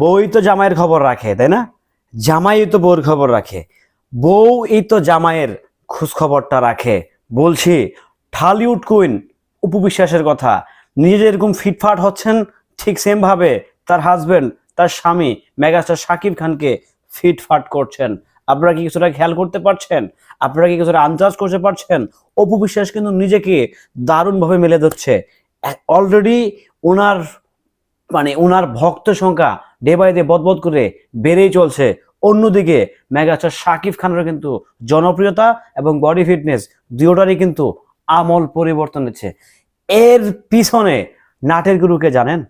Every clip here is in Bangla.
বউই তো জামাইয়ের খবর রাখে, তাই না? জামাই তো বউর খবর রাখে। বউ এই তো জামাইয়ের খোঁজ খবরটা রাখে। বলছি ঠালিউড কুইন উপবিশ্বাসের কথা, নিজে এরকম ফিটফাট হচ্ছেন, ঠিক সেম ভাবে তার হাজবেন্ড তার স্বামী, মেগাস্টার শাকিব খানকে ফিটফাট করছেন। আপনারা কি কিছুটা খেয়াল করতে পারছেন? আপনারা কি কিছুটা আন্দাজ করতে পারছেন? অপু বিশ্বাস কিন্তু নিজেকে দারুণভাবে মেলে ধরছে। অলরেডি ওনার মানে ওনার ভক্ত সংখ্যা ডে বাই ডে বদবদ করে বেড়েই চলছে। অন্যদিকে মেগাস্টার শাকিব খানের কিন্তু জনপ্রিয়তা এবং বডি ফিটনেস দুটোটারই কিন্তু আমল পরিবর্তন হচ্ছে এর পিছনে নাটের গুরুকে জানেন?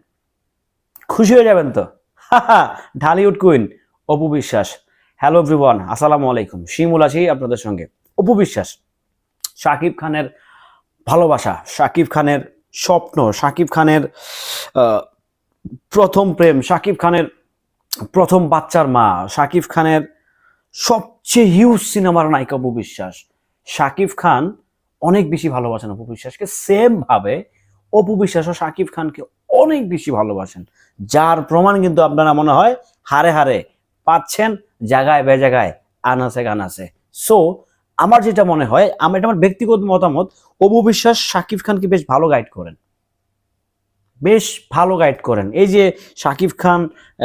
খুশি হয়ে যাবেন তো? Dhallywood queen Apu Biswas. Hello everyone আসসালামু আলাইকুম। শিমুল আছি আপনাদের সঙ্গে। অপু বিশ্বাস, শাকিব খানের ভালোবাসা, শাকিব খানের স্বপ্ন, শাকিব খানের প্রথম প্রেম, শাকিব খানের প্রথম বাচ্চার মা, শাকিব খানের সবচেয়ে হিউজ সিনেমার নায়িকা অপু বিশ্বাস। শাকিব খান অনেক বেশি ভালোবাসেন অপু বিশ্বাসকে। সেম ভাবে অপু বিশ্বাসও শাকিব খানকে অনেক বেশি ভালোবাসেন। যার প্রমাণ কিন্তু আপনারা মনে হয় হারে হারে পাচ্ছেন জায়গায় বে জায়গায় আনাসে গানাসে সো আমার যেটা মনে হয়, আমার এটা আমার ব্যক্তিগত মতামত, অপু বিশ্বাস শাকিব খানকে বেশ ভালো গাইড করেন। বেশ ভালো গাইড করেন। এই যে শাকিব খান,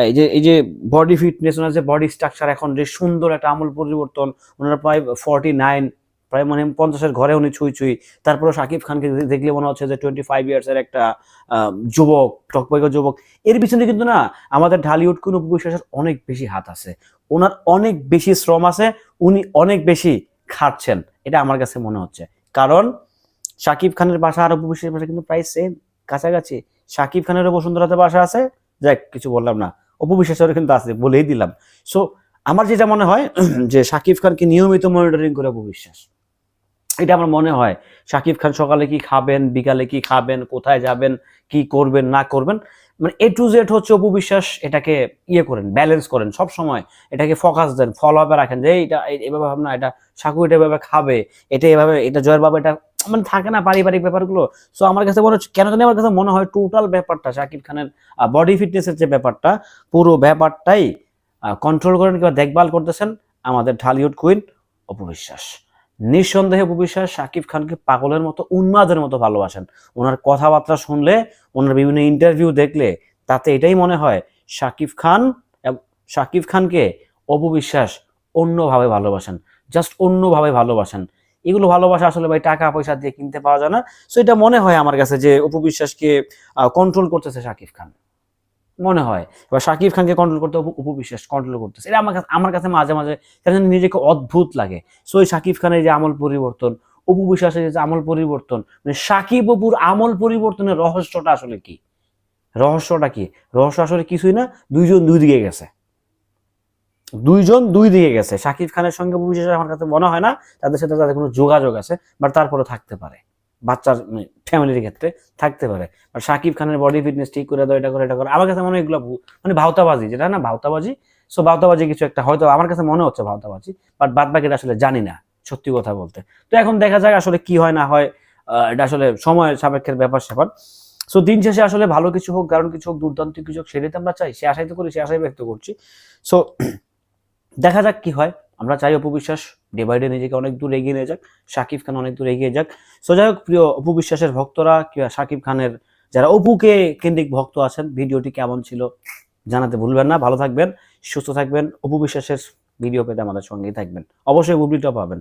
এই যে এই যে বডি ফিটনেস ওনার যে বডি স্ট্রাকচার এখন যে সুন্দর একটা আমূল পরিবর্তন, ওনার প্রায় ফর্টি নাইন প্রায় মানে পঞ্চাশের ঘরে উনি ছুঁই ছুঁই। তারপরে শাকিব খানকে দেখলে মনে হচ্ছে যে টোয়েন্টি ফাইভ ইয়ার্সের একটা যুবক টকবৈক যুবক। এর পিছনে কিন্তু না আমাদের ঢালিউড কোন উপবিশ্বাসের অনেক বেশি হাত আছে। ওনার অনেক বেশি শ্রম আছে, উনি অনেক বেশি খাটছেন। এটা আমার কাছে মনে হচ্ছে। কারণ শাকিব খানের বাসা আর উপবিশ্বাসের বাসা কিন্তু প্রায় সেম কাছাকাছি শাকিব খানেরও বসুন্ধরাতে বাসা আছে। যাক, কিছু বললাম না। অপু বিশ্বাসেরও কিন্তু আছে, বলেই দিলাম। সো আমার যেটা মনে হয়, যে শাকিব খানকে নিয়মিত মনিটরিং করে অপু বিশ্বাস। এটা আমার মনে হয়। শাকিব খান সকালে কি খাবেন, বিকালে কি খাবেন, কোথায় যাবেন, কি করবেন, না করবেন মানে এ টু জেড হচ্ছে অপু বিশ্বাস এটাকে ইয়ে করেন ব্যালেন্স করেন। সব সময় এটাকে ফোকাস দেন ফলো আপে রাখেন যে এইটা এই- এভাবে ভাবনা এটা সাকু এটা এভাবে খাবে, এটা এভাবে, এটা জয়ের বাবা এটা মানে থাকে না পারিবারিক ব্যাপারগুলো। সো আমার কাছে মনে হচ্ছে, কেন জানি আমার কাছে মনে হয় টোটাল ব্যাপারটা, শাকিব খানের বডি ফিটনেসের যে ব্যাপারটা, পুরো ব্যাপারটাই কন্ট্রোল করেন কিংবা দেখভাল করতেছেন আমাদের ঢালিউড কুইন অপবিশ্বাস নিঃসন্দেহে অপবিশ্বাস শাকিব খানকে পাগলের মতো, উন্মাদের মতো ভালোবাসেন। ওনার কথাবার্তা শুনলে, ওনার বিভিন্ন ইন্টারভিউ দেখলে, তাতে এটাই মনে হয়, শাকিব খান শাকিব খানকে অপবিশ্বাস অন্যভাবে ভালোবাসেন। জাস্ট অন্যভাবে ভালোবাসেন। এগুলো ভালোবাসা আসলে ভাই টাকা পয়সা দিয়ে কিনতে পাওয়া যায় না। সো এটা মনে হয় আমার কাছে যে উপবিশ্বাসকে কন্ট্রোল করতেছে শাকিব খান। মনে হয়। এবার শাকিব খানকে কন্ট্রোল করতে উপবিশ্বাস কন্ট্রোল করতেছে। এটা আমার কাছে আমার কাছে মাঝে মাঝে নিজেকে অদ্ভুত লাগে। সো এই শাকিব খানের যে আমল পরিবর্তন, উপবিশ্বাসের যে আমল পরিবর্তন মানে সাকিব অপুর আমল পরিবর্তনের রহস্যটা আসলে কি? রহস্যটা কি? রহস্য আসলে কিছুই না, দুইজন দুই দিকে গেছে। দুইজন দুই দিকে গেছে। শাকিব খানের সঙ্গে উপবিশ্বাসের আমার কাছে মনে হয় না, তাদের সাথে তাদের কোনো যোগাযোগ আছে বাট তারপরে থাকতে পারে। বাচ্চার ফ্যামিলির ক্ষেত্রে থাকতে পারে। আর শাকিব খানের বডি ফিটনেস ঠিক করে দাও, এটা করে এটা করে, আমার কাছে মনে হয় এগুলো মানে ভাওতাবাজি, যেটা না, ভাওতাবাজি। সো ভাওতাবাজি কিছু একটা হয়তো, আমার কাছে মনে হচ্ছে ভাওতাবাজি বাট বাদ বাকিটা আসলে জানি না, সত্যি কথা বলতে। তো এখন দেখা যাক আসলে কি হয়, না হয় এটা আসলে সময় সাপেক্ষের ব্যাপার স্যাপার। সো দিন শেষে আসলে ভালো কিছু হোক, কারণ কিছু হোক, দুর্দান্ত কিছু হোক, সেটাই তো আমরা চাই, সে আশাই তো করি, সে আশাই ব্যক্ত করছি। সো দেখা যাক কি হয়। আমরা চাই অপবিশ্বাস ডে বাই ডে নিজেকে অনেক দূর এগিয়ে নিয়ে যাক শাকিব খান অনেক দূর এগিয়ে যাক। সো যাই হোক, প্রিয় অপবিশ্বাসের ভক্তরা, কিংবা শাকিব খানের যারা অপুকে কেন্দ্রিক ভক্ত আছেন, ভিডিওটি কেমন ছিল জানাতে ভুলবেন না। ভালো থাকবেন, সুস্থ থাকবেন, অপু বিশ্বাসের ভিডিও পেতে আমাদের সঙ্গেই থাকবেন। অবশ্যই বুবলিটা পাবেন।